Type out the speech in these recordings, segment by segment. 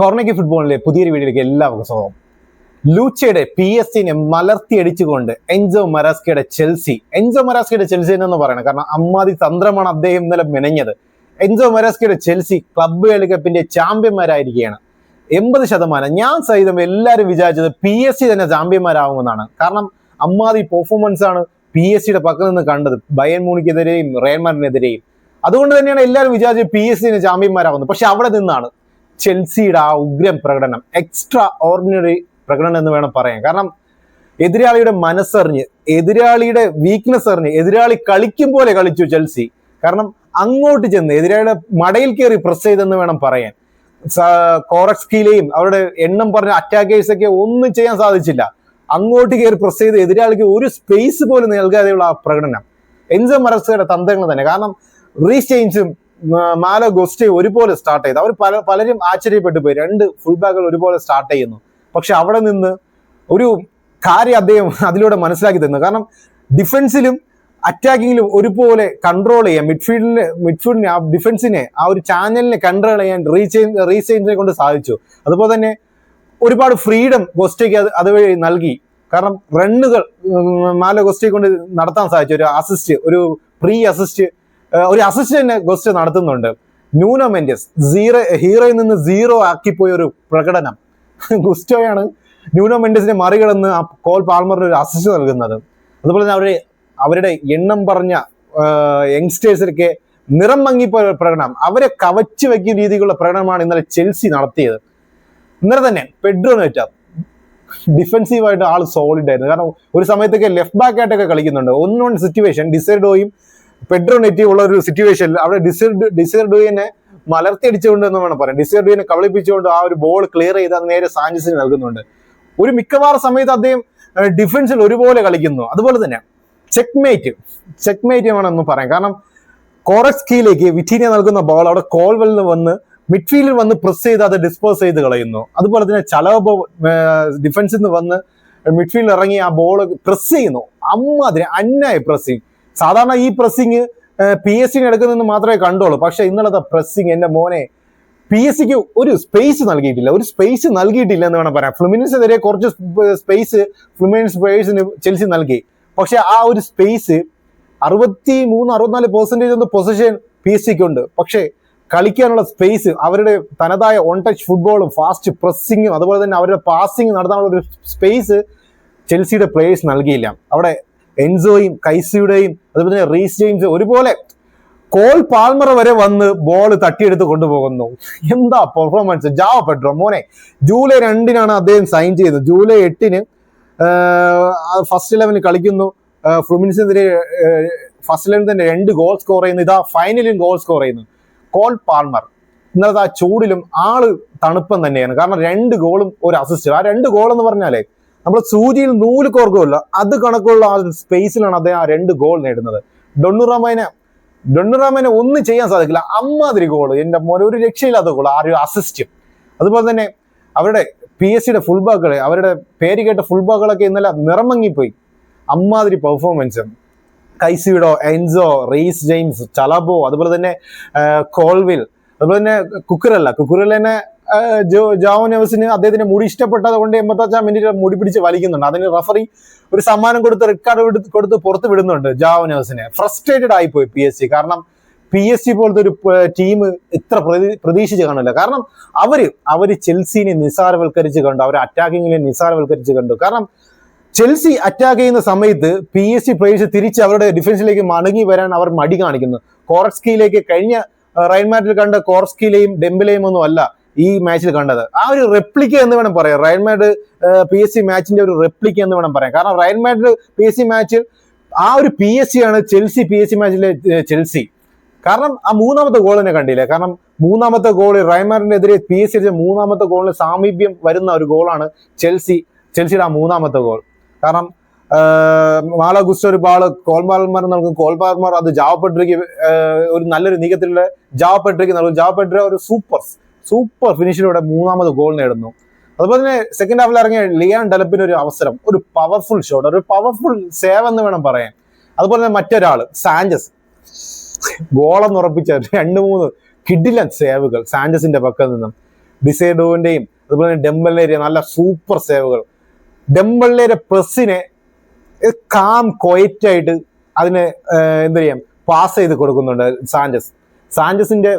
കോർണയ്ക്ക് ഫുട്ബോളിലെ പുതിയൊരു വീഡിയോയിലേക്ക് എല്ലാവർക്കും സ്വാഗതം. ലൂച്ചയുടെ പി എസ് സിനെ മലർത്തിയടിച്ചുകൊണ്ട് എൻജോ മരാസ്കയുടെ ചെൽസി. എൻജോ മരാസ്കയുടെ ചെൽസി എന്ന് പറയണം കാരണം അമ്മാതി തന്ത്രമാണ് അദ്ദേഹം ഇന്നലെ മെനഞ്ഞത്. എൻജോ മരാസ്കയുടെ ചെൽസി ക്ലബ് വേൾഡ് കപ്പിന്റെ ചാമ്പ്യന്മാരായിരിക്കുകയാണ്. എൺപത് ശതമാനം. ഞാൻ സഹിതം എല്ലാവരും വിചാരിച്ചത് പി എസ് സി തന്നെ ചാമ്പ്യന്മാരാകുമെന്നാണ് കാരണം അമ്മാതി പെർഫോമൻസ് ആണ് പി എസ് സിയുടെ പക്കൽ നിന്ന് കണ്ടത്. ബയൻ മൂണിക്കെതിരെയും റേൻമാറിനെതിരെയും അതുകൊണ്ട് തന്നെയാണ് എല്ലാവരും വിചാരിച്ചത് പി എസ് സിന് ചാമ്പ്യന്മാരാകുന്നത് പക്ഷെ അവിടെ നിന്നാണ് ചെൽസിയുടെ ആ ഉഗ്രം പ്രകടനം എക്സ്ട്രാ ഓർഡിനറി പ്രകടനം എന്ന് വേണം പറയാൻ. കാരണം എതിരാളിയുടെ മനസ്സറിഞ്ഞ് എതിരാളിയുടെ വീക്ക്നെസ് അറിഞ്ഞ് എതിരാളി കളിക്കും പോലെ കളിച്ചു ചെൽസി. കാരണം അങ്ങോട്ട് ചെന്ന് എതിരാളിയുടെ മടയിൽ കയറി പ്രസ് ചെയ്തെന്ന് വേണം പറയാൻ. കോറക്സ്കിയിലെയും അവരുടെ എണ്ണം പറഞ്ഞ അറ്റാക്കേഴ്സ് ഒക്കെ ഒന്നും ചെയ്യാൻ സാധിച്ചില്ല. അങ്ങോട്ട് കയറി പ്രസ് ചെയ്ത് എതിരാളിക്ക് ഒരു സ്പേസ് പോലും നൽകാതെയുള്ള ആ പ്രകടനം. എൻസോ മറസയുടെ തന്ത്രങ്ങൾ തന്നെ. കാരണം റീസ് ചേഞ്ചും മാലോ ഗോസ്റ്റി ഒരുപോലെ സ്റ്റാർട്ട് ചെയ്ത്. അവർ പല പലരും ആശ്ചര്യപ്പെട്ടു പോയി. രണ്ട് ഫുൾ ബാക്കുകൾ ഒരുപോലെ സ്റ്റാർട്ട് ചെയ്യുന്നു. പക്ഷെ അവിടെ നിന്ന് ഒരു കാര്യം അദ്ദേഹം അതിലൂടെ മനസ്സിലാക്കി തന്നു കാരണം ഡിഫൻസിലും അറ്റാക്കിങ്ങിലും ഒരുപോലെ കൺട്രോൾ ചെയ്യാൻ മിഡ്ഫീൽഡിനെ മിഡ്ഫീൽഡിനെ ആ ഡിഫൻസിനെ ആ ഒരു ചാനലിനെ കൺട്രോൾ ചെയ്യാൻ റീചേഞ്ച് റീചേഞ്ചിനെ കൊണ്ട് സാധിച്ചു. അതുപോലെ തന്നെ ഒരുപാട് ഫ്രീഡം ഗോസ്റ്റയ്ക്ക് അത് അതുവഴി നൽകി. കാരണം റണ്ണുകൾ മാല ഗോസ്റ്റയെ കൊണ്ട് നടത്താൻ സാധിച്ചു. ഒരു അസിസ്റ്റ് ഒരു പ്രീ അസിസ്റ്റ് ഒരു അസിസ്റ്റന്റ് ഗസ്റ്റ് നടത്തുന്നുണ്ട്. ന്യൂനോ മെൻഡസ് സീറോ ഹീറോയിൽ നിന്ന് സീറോ ആക്കിപ്പോയ ഒരു പ്രകടനം. ഗുസ്റ്റോയാണ് ന്യൂനോ മറികടന്ന് ആ കോൾ പാൽമറിന് ഒരു അസിസ്റ്റ് നൽകുന്നത്. അതുപോലെ തന്നെ അവരുടെ അവരുടെ എണ്ണം പറഞ്ഞ യങ്സ്റ്റേഴ്സിനൊക്കെ നിറം മങ്ങിപ്പോയ പ്രകടനം. അവരെ കവച്ചു വെക്കുന്ന രീതിയിലുള്ള പ്രകടനമാണ് ഇന്നലെ ചെൽസി നടത്തിയത്. ഇന്നലെ തന്നെ പെഡ്രോ വെച്ചാൽ ഡിഫെൻസീവായിട്ട് ആൾ സോളിഡ് ആയിരുന്നു. കാരണം ഒരു സമയത്തൊക്കെ ലെഫ്റ്റ് ബാക്ക് ആയിട്ടൊക്കെ കളിക്കുന്നുണ്ട്. ഒന്നോൺ സിറ്റുവേഷൻ ഡിസൈഡോയും പെഡ്രോ നെറ്റീവ് ഉള്ള ഒരു സിറ്റുവേഷനിൽ അവിടെ ഡിസൈർ ഡിസൈഡോയിനെ മലർത്തി അടിച്ചുകൊണ്ട് എന്ന് വേണം പറയാം ഡിസൈഡോയിനെ കബളിപ്പിച്ചുകൊണ്ട് ആ ഒരു ബോൾ ക്ലിയർ ചെയ്ത് അത് നേരെ സാഞ്ചസിന് നൽകുന്നുണ്ട്. ഒരു മിക്കവാറും സമയത്ത് അദ്ദേഹം ഡിഫൻസിൽ ഒരുപോലെ കളിക്കുന്നു. അതുപോലെ തന്നെ ചെക്മേറ്റ് ചെക്മേറ്റ് വേണമെന്ന് പറയാം കാരണം കോറക്സ്കിയിലേക്ക് വിറ്റീനിയ നൽകുന്ന ബോൾ അവിടെ കോൾവെല്ലിൽ വന്ന് മിഡ്ഫീൽഡിൽ വന്ന് പ്രസ് ചെയ്ത് അത് ഡിസ്പോസ് ചെയ്ത് കളയുന്നു. അതുപോലെ തന്നെ ചലവബോ ഡിഫൻസിൽ നിന്ന് വന്ന് മിഡ്ഫീൽഡിൽ ഇറങ്ങി ആ ബോൾ പ്രസ് ചെയ്യുന്നു. അമ്മാതിരി അന്നായി പ്രസ്സിങ് സാധാരണ ഈ പ്രസ്സിങ് പി എസ് സിന് എടുക്കുന്നതെന്ന് മാത്രമേ കണ്ടുള്ളൂ. പക്ഷെ ഇന്നലത്തെ പ്രസ്സിങ് എന്റെ മോനെ പി എസ് സിക്ക് ഒരു സ്പേസ് നൽകിയിട്ടില്ല. ഒരു സ്പേസ് നൽകിയിട്ടില്ല എന്ന് വേണം പറയാം ഫ്ലുമിനൻസിനെതിരെ കുറച്ച് സ്പേസ് ഫ്ലുമിനൻസ് പ്ലേയേഴ്സിന് ചെൽസി നൽകി. പക്ഷെ ആ ഒരു സ്പേസ് അറുപത്തി മൂന്ന് അറുപത്തിനാല് പെർസെന്റേജ് ഒന്ന് പൊസിഷൻ പി എസ് സിക്ക് ഉണ്ട്. പക്ഷേ കളിക്കാനുള്ള സ്പേസ് അവരുടെ തനതായ ഓൺ ടച്ച് ഫുട്ബോളും ഫാസ്റ്റ് പ്രസ്സിങ്ങും അതുപോലെ തന്നെ അവരുടെ പാസിങ് നടത്താനുള്ള ഒരു സ്പേസ് ചെൽസിയുടെ പ്ലേയേഴ്സ് നൽകിയില്ല. അവിടെ എൻസോയും കൈസിയുടെയും അതുപോലെ തന്നെ റീസ് ജെയിംസ് ഒരുപോലെ കോൾ പാൽമർ വരെ വന്ന് ബോൾ തട്ടിയെടുത്ത് കൊണ്ടുപോകുന്നു. എന്താ പെർഫോമൻസ് ജാവ പെട്രോ മോനെ ജൂലൈ രണ്ടിനാണ് അദ്ദേഹം സൈൻ ചെയ്തത്. ജൂലൈ എട്ടിന് ഫസ്റ്റ് ഇലവനിൽ കളിക്കുന്നു. ഫ്ലുമിൻസിനെതിരെ ഫസ്റ്റ് ഇലവൻ തന്നെ രണ്ട് ഗോൾ സ്കോർ ചെയ്യുന്നു. ഇതാ ഫൈനലും ഗോൾ സ്കോർ ചെയ്യുന്നു. Cole Palmer. ഇന്നലത്തെ ആ ചൂടിലും ആൾ തണുപ്പം തന്നെയാണ്. കാരണം രണ്ട് ഗോളും ഒരു അസിസ്റ്റ് ആ രണ്ട് ഗോൾ എന്ന് പറഞ്ഞാലേ നമ്മൾ സൂചിയിൽ നൂൽ കോർക്കുമല്ലോ അത് കണക്കുള്ള ആ സ്പേസിലാണ് അദ്ദേഹം ആ രണ്ട് ഗോൾ നേടുന്നത്. ഡൊണ്ണുറാമേനെ ഡൊണ്ണുറാമേനെ ഒന്നും ചെയ്യാൻ സാധിക്കില്ല. അമ്മാതിരി ഗോൾ എന്റെ മോനെ ഒരു രക്ഷയില്ലാത്ത ഗോൾ ആ ഒരു അസിസ്റ്റും അതുപോലെ തന്നെ അവരുടെ പി എസ് സിയുടെ ഫുൾ ബാക്കുകൾ അവരുടെ പേര് കേട്ട ഫുൾ ബാക്കുകളൊക്കെ ഇന്നലെ നിറമങ്ങിപ്പോയി. അമ്മാതിരി പെർഫോമൻസ് കൈസിയുടെ എൻസോ റെയ്സ് ജെയിംസ് ചലബോ അതുപോലെ തന്നെ കോൾവിൽ അതുപോലെ തന്നെ കുക്കുരല്ല കുക്കുറൽ ജോ നെവസിന് അദ്ദേഹത്തിന്റെ മുടി ഇഷ്ടപ്പെട്ടത് കൊണ്ട് എൺപത്തഞ്ചാം മിനിറ്റ് മുടി പിടിച്ച് വലിക്കുന്നുണ്ട്. അതിന് റഫറി ഒരു സമ്മാനം കൊടുത്ത് റെക്കാർഡ് കൊടുത്ത് പുറത്ത് വിടുന്നുണ്ട് ജാവോ ഫ്രസ്ട്രേറ്റഡ് ആയിപ്പോയി പി എസ് സി കാരണം പി എസ് സി പോലത്തെ ഒരു ടീം ഇത്ര പ്രതി പ്രതീക്ഷിച്ച് കാണില്ല കാരണം അവർ അവർ ചെൽസിനെ നിസാരവൽക്കരിച്ച് കണ്ടു. അവർ അറ്റാക്കിങ്ങിനെ നിസാരവൽക്കരിച്ച് കണ്ടു. കാരണം ചെൽസി അറ്റാക്ക് ചെയ്യുന്ന സമയത്ത് പി എസ് സി പ്ലേയേഴ്സ് തിരിച്ച് അവരുടെ ഡിഫൻസിലേക്ക് മടങ്ങി വരാൻ അവർ മടി കാണിക്കുന്നു. കോർസ്കിയിലേക്ക് കഴിഞ്ഞ റൈൻമാറ്റിൽ കണ്ട കോറസ്കിയിലെയും ഡെമ്പിലെയും ഒന്നും അല്ല. ഈ മാച്ചിൽ കണ്ടത്. ആ ഒരു റെപ്ലിക്ക എന്ന് വേണം പറയാം. Real Mad P S C മാച്ചിന്റെ ഒരു റെപ്ലിക്ക എന്ന് വേണം പറയാം. കാരണം Real Mad P S C മാച്ചിൽ ആ ഒരു പി എസ് സി ആണ് ചെൽസി പി എസ് സി മാച്ചിലെ ചെൽസി കാരണം ആ മൂന്നാമത്തെ ഗോൾ തന്നെ കണ്ടില്ല? കാരണം മൂന്നാമത്തെ ഗോൾ റയൽമാഡിനെതിരെ പി എസ് സി അടിച്ച മൂന്നാമത്തെ ഗോളിന് സാമീപ്യം വരുന്ന ഒരു ഗോളാണ് ചെൽസി ചെൽസിയുടെ ആ മൂന്നാമത്തെ ഗോൾ കാരണം മാള ഗുസ്റ്റ ഒരു ബാൾ കോൽമാർമാർ നൽകും. കോൽമാർമാർ അത് ജാവപ്പെട്ടിരിക്കും ഒരു നല്ലൊരു നീക്കത്തിലുള്ള ജാവപ്പെട്ടിരിക്കും നൽകും. ജാവപ്പെട്ര ഒരു സൂപ്പർ സൂപ്പർ ഫിനിഷിലൂടെ മൂന്നാമത് ഗോൾ നേടുന്നു. അതുപോലെ തന്നെ സെക്കൻഡ് ഹാഫിൽ ഇറങ്ങിയ ലിയാൻ ഡെലപ്പിന് ഒരു അവസരം ഒരു പവർഫുൾ ഷോട്ട് ഒരു പവർഫുൾ സേവ് എന്ന് വേണം പറയാൻ. അതുപോലെ തന്നെ മറ്റൊരാൾ സാഞ്ചസ്. ഗോളെന്ന് ഉറപ്പിച്ച രണ്ട് മൂന്ന് കിഡിലൻ സേവുകൾ സാഞ്ചസിന്റെ പക്കൽ നിന്നും. ഡിസൈഡോവിന്റെയും അതുപോലെ തന്നെ ഡെമ്പലിന്റെ നല്ല സൂപ്പർ സേവുകൾ ഡെമ്പലിന്റെ പ്രസ്സിനെ കാം ക്വയറ്റ് ആയിട്ട് അതിനെ എന്താ ചെയ്യാം? പാസ് ചെയ്ത് കൊടുക്കുന്നുണ്ട് സാഞ്ചസ്. സാഞ്ചസിന്റെ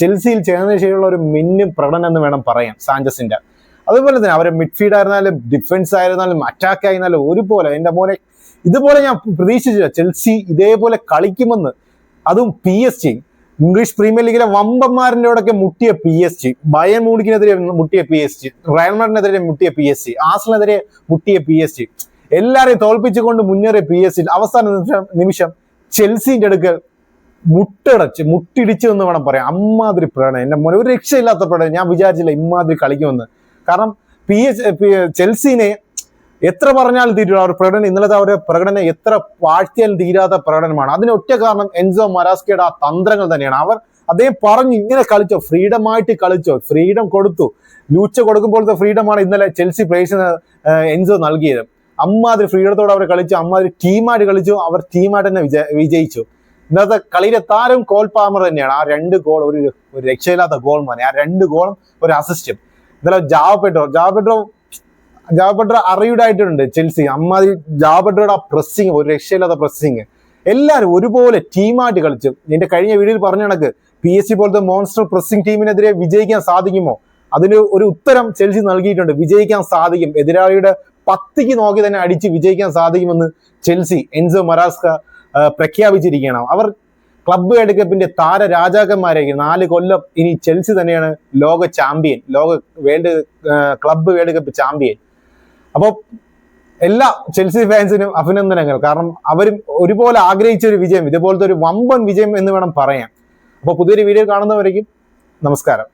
ചെൽസിയിൽ ചേർന്നതിന് ശേഷമുള്ള ഒരു മിന്നു പ്രകടനം എന്ന് വേണം പറയാം സാഞ്ചസിന്റെ. അതുപോലെ തന്നെ അവരെ മിഡ്ഫീൽഡ് ആയിരുന്നാലും ഡിഫൻസ് ആയിരുന്നാലും അറ്റാക്ക് ആയിരുന്നാലും ഒരുപോലെ എന്റെ മോനെ ഇതുപോലെ ഞാൻ പ്രതീക്ഷിച്ചില്ല. ചെൽസി ഇതേപോലെ കളിക്കുമെന്ന്. അതും P S G English Premier ലീഗിലെ വമ്പന്മാരിന്റെ കൂടെയൊക്കെ മുട്ടിയ പി എസ് ജി ബയൻ മൂണിക്കിനെതിരെ മുട്ടിയ പി എസ് ജി റയൽമാറിനെതിരെ മുട്ടിയ പി എസ് ജി ആസിനെതിരെ മുട്ടിയ പി എസ് ജി എല്ലാരെയും തോൽപ്പിച്ചുകൊണ്ട് മുന്നേറിയ പി എസ് ജി അവസാന നിമിഷം ചെൽസിന്റെ അടുക്കൽ മുട്ടടച്ച് മുട്ടിടിച്ചു എന്ന് വേണം പറയാം അമ്മാതിരി പ്രകടനം. എന്റെ മോനെ ഒരു രക്ഷയില്ലാത്ത പ്രകടനം. ഞാൻ വിചാരിച്ചില്ല ഇമ്മാതിരി കളിക്കുമെന്ന്. കാരണം പി എസ് ചെൽസിനെ എത്ര പറഞ്ഞാലും തീരുക അവർ പ്രകടനം ഇന്നലത്തെ അവരുടെ പ്രകടനം എത്ര വാഴ്ത്തിയാലും തീരാത്ത പ്രകടനമാണ്. അതിന് ഒറ്റ കാരണം എൻസോ മരാസ്കയുടെ ആ തന്ത്രങ്ങൾ തന്നെയാണ്. അവർ അദ്ദേഹം പറഞ്ഞു ഇങ്ങനെ കളിച്ചോ. ഫ്രീഡം ആയിട്ട് കളിച്ചോ. ഫ്രീഡം കൊടുത്തു. ലൂച്ച കൊടുക്കുമ്പോഴത്തെ ഫ്രീഡമാണ് ഇന്നലെ ചെൽസി പ്ലേസിന് എൻസോ നൽകിയത്. അമ്മാതിരി ഫ്രീഡത്തോടെ അവർ കളിച്ചു. അമ്മാതിരി ടീമായിട്ട് കളിച്ചു. അവർ ടീമായിട്ട് തന്നെ വിജയ വിജയിച്ചു. ഇന്നത്തെ കളിയിലെ താരം കോൾ പാമർ തന്നെയാണ്. ആ രണ്ട് ഗോൾ ഒരു ഒരു രക്ഷയില്ലാത്ത ഗോൾ മോനെ. ആ രണ്ട് ഗോളും ഒരു അസിസ്റ്റും ഇന്നലെ ജാവപ്പെട്ടോ ജാവപ്പെട്ടോ ജാവപ്പെട്ടോ അറിയുടെ ആയിട്ടുണ്ട് ചെൽസി. അമ്മാതിരി ജാവപ്പെട്ടോയുടെ ആ പ്രസ്സിങ് ഒരു രക്ഷയില്ലാത്ത പ്രസ്സിങ് എല്ലാവരും ഒരുപോലെ ടീമായിട്ട് കളിച്ചു. എന്റെ കഴിഞ്ഞ വീഡിയോയിൽ പറഞ്ഞ കണക്ക് പി എസ് സി പോലത്തെ മോൺസ്റ്റർ പ്രസ്സിംഗ് ടീമിനെതിരെ വിജയിക്കാൻ സാധിക്കുമോ? അതിന് ഒരു ഉത്തരം ചെൽസി നൽകിയിട്ടുണ്ട്. വിജയിക്കാൻ സാധിക്കും. എതിരാളിയുടെ പത്തിക്ക് നോക്കി തന്നെ അടിച്ച് വിജയിക്കാൻ സാധിക്കുമെന്ന് ചെൽസി എൻസോ മറാസ്ക ആ, പ്രഖ്യാപിച്ചിരിക്കുകയാണ്. അവർ ക്ലബ് വേൾഡ് കപ്പിന്റെ താര രാജാക്കന്മാരായി നാല് കൊല്ലം ഇനി ചെൽസി തന്നെയാണ് ലോക ചാമ്പ്യൻ ലോക world club world cup champion അപ്പോൾ എല്ലാ ചെൽസി ഫാൻസിനും അഭിനന്ദനങ്ങൾ. കാരണം അവരും ഒരുപോലെ ആഗ്രഹിച്ച ഒരു വിജയം ഇതുപോലത്തെ ഒരു വമ്പൻ വിജയം എന്ന് വേണം പറയാൻ. അപ്പോൾ പുതിയൊരു വീഡിയോ കാണുന്നവരേക്കും നമസ്കാരം.